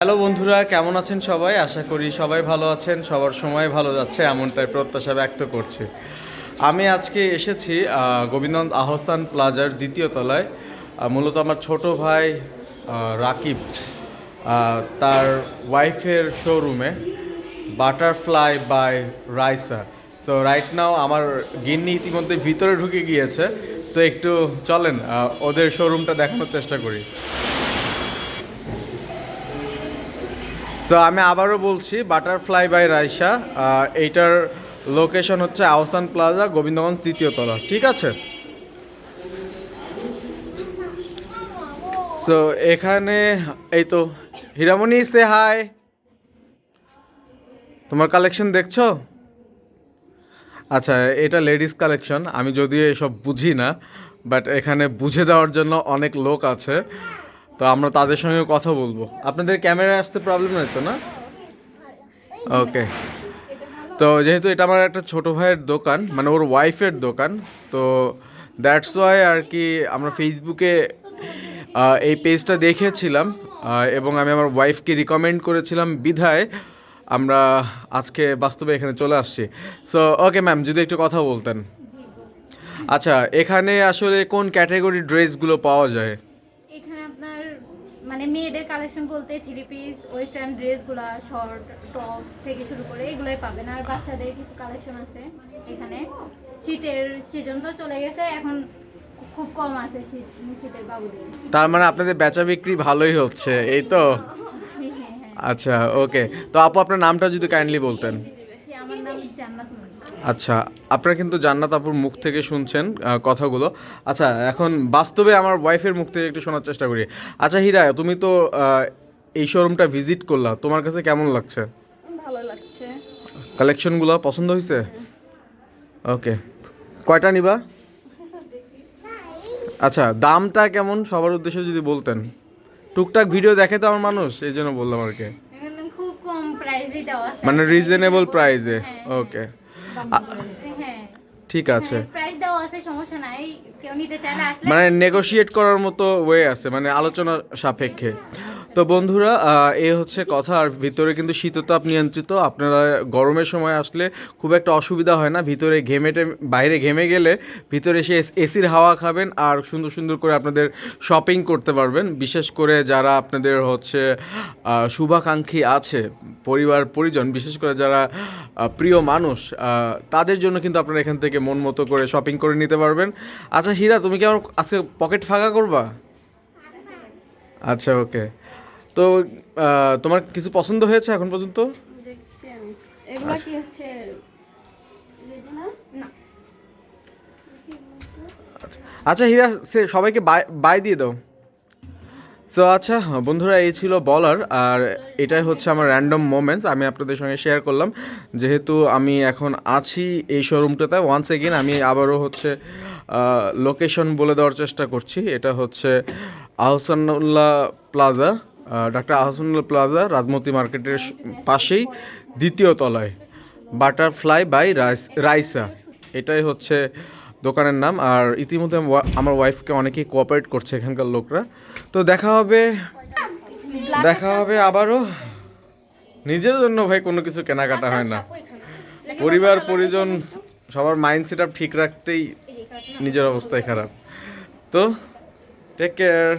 Hello বন্ধুরা, কেমন আছেন সবাই? আশা করি সবাই ভালো আছেন। সবার সময় ভালো যাচ্ছে, এমনটাই প্রত্যাশা ব্যক্ত করছি। আমি আজকে এসেছি গোবিন্দগঞ্জ আহসান প্লাজার দ্বিতীয় তলায়। মূলত আমার ছোট ভাই রাকিব তার ওয়াইফের শোরুমে Butterfly by Raisa. So right now আমার গিন্নি ইতিমধ্যে ভিতরে ঢুকে গিয়েছে। তো একটু চলেন ওদের শোরুমটা দেখানোর চেষ্টা করি। সো আমি আবারও বলছি বাটারফ্লাই বাই রাইসা এইটার লোকেশন হচ্ছে আহসান প্লাজা গোবিন্দগঞ্জ দ্বিতীয় তলা, ঠিক আছে? সো এখানে, এই তো, হীরামণি সে হাই তোমার কালেকশন দেখছ? আচ্ছা এটা লেডিস কালেকশন আমি যদিও এসব বুঝি না বাট এখানে বুঝে দেওয়ার জন্য অনেক লোক আছে। তো আমরা তাদের সঙ্গে কথা বলব। আপনাদের ক্যামেরায় আসতে প্রবলেম হতো না? ওকে তো যেহেতু এটা আমার একটা ছোট ভাইয়ের দোকান মানে ওর ওয়াইফের দোকান, তো দ্যাটস ওয়াই আর কি আমরা ফেসবুকে এই পেজটা দেখেছিলাম এবং আমি আমার ওয়াইফকে রিকমেন্ড করেছিলাম বিধায়। আমরা আজকে বাস্তবে এখানে চলে আসছি। সো ওকে ম্যাম যদি একটু কথা বলতেন। আচ্ছা এখানে আসলে কোন ক্যাটাগরি ড্রেসগুলো পাওয়া যায় এখানে আপনার মানে মেয়েদের কালেকশন বলতে থ্রি পিস ওয়েস্টার্ন ড্রেসগুলো শর্ট টপস থেকে শুরু করে এগুলোই পাবেন। আর বাচ্চাদের কিছু কালেকশন আছে এখানে। শীতের সিজন তো চলে গেছে এখন খুব কম আছে শীত শীতের বাবুদের। তার মানে আপনাদের বেচা বিক্রি ভালোই হচ্ছে এই তো? হ্যাঁ, হ্যাঁ। আচ্ছা ওকে তো আপু আপনার নামটা যদি কাইন্ডলি বলতেন জি, আমার নাম জান্নাত মনি আচ্ছা আপনারা কিন্তু জান্নাত আপুর মুখ থেকে শুনছেন কথাগুলো। আচ্ছা এখন বাস্তবে আমার ওয়াইফের মুখ থেকে একটু শোনার চেষ্টা করি। আচ্ছা হীরা তুমি তো এই শোরুমটা ভিজিট করলা তোমার কাছে কেমন লাগছে? ভালো লাগছে। কালেকশনগুলো পছন্দ হয়েছে? ওকে কয়টা নিবা? আচ্ছা দামটা কেমন? সবার উদ্দেশ্যে যদি বলতেন। টুকটাক ভিডিও দেখে তো আমার মানুষ এই জন্য বললাম আর কি। মানে রিজনেবল প্রাইসে ওকে ঠিক আছে। প্রাইস দাও আছে সমস্যা নাই। কেউ নিতে চাইলে আসলে মানে নেগোশিয়েট করার মতো ওয়ে আছে মানে আলোচনার সাপেক্ষে। তো বন্ধুরা এ হচ্ছে কথা। আর ভিতরে কিন্তু শীততাপ নিয়ন্ত্রিত। আপনারা গরমের সময় আসলে খুব একটা অসুবিধা হয় না। ভিতরে ঘেমে টেমে- বাইরে ঘেমে গেলে ভিতরে এসে এসির হাওয়া খাবেন আর সুন্দর সুন্দর করে আপনাদের শপিং করতে পারবেন। বিশেষ করে যারা আপনাদের হচ্ছে শুভাকাঙ্ক্ষী আছে পরিবার পরিজন বিশেষ করে যারা প্রিয় মানুষ তাদের জন্য কিন্তু আপনারা এখান থেকে মন মতো করে শপিং করে নিতে পারবেন। আচ্ছা হীরা তুমি কি আমার আজকে পকেট ফাঁকা করবা? আচ্ছা ওকে তো তোমার কিছু পছন্দ হয়েছে এখন পর্যন্ত? দেখছি আমি। এগুলো কি হচ্ছে না? না। আচ্ছা। হীরা সে সবাইকে বাই বাই দিয়ে দাও। সো আচ্ছা বন্ধুরা এই ছিল বলার আর এটাই হচ্ছে আমার র্যান্ডম মোমেন্টস আমি আপনাদের সঙ্গে শেয়ার করলাম। যেহেতু আমি এখন আছি এই শোরুমটাতে ওয়ান্স এগেন আমি আবারও হচ্ছে লোকেশন বলে দেওয়ার চেষ্টা করছি। এটা হচ্ছে Ahsanullah plaza doctor Ahsanul plaza, Rajmoti মার্কেটের পাশেই দ্বিতীয় তলায়। Butterfly by Rais Raisa. এটাই হচ্ছে দোকানের নাম। আর ইতিমধ্যে আমার ওয়াইফকে অনেকেই কোঅপারেট করছে এখানকার লোকরা। তো দেখা হবে দেখা হবে আবারও। নিজের জন্য ভাই কোনো কিছু কেনাকাটা হয় না। পরিবার, পরিজন, সবার মাইন্ড সেট ঠিক রাখতেই নিজের অবস্থাই খারাপ। তো টেক কেয়ার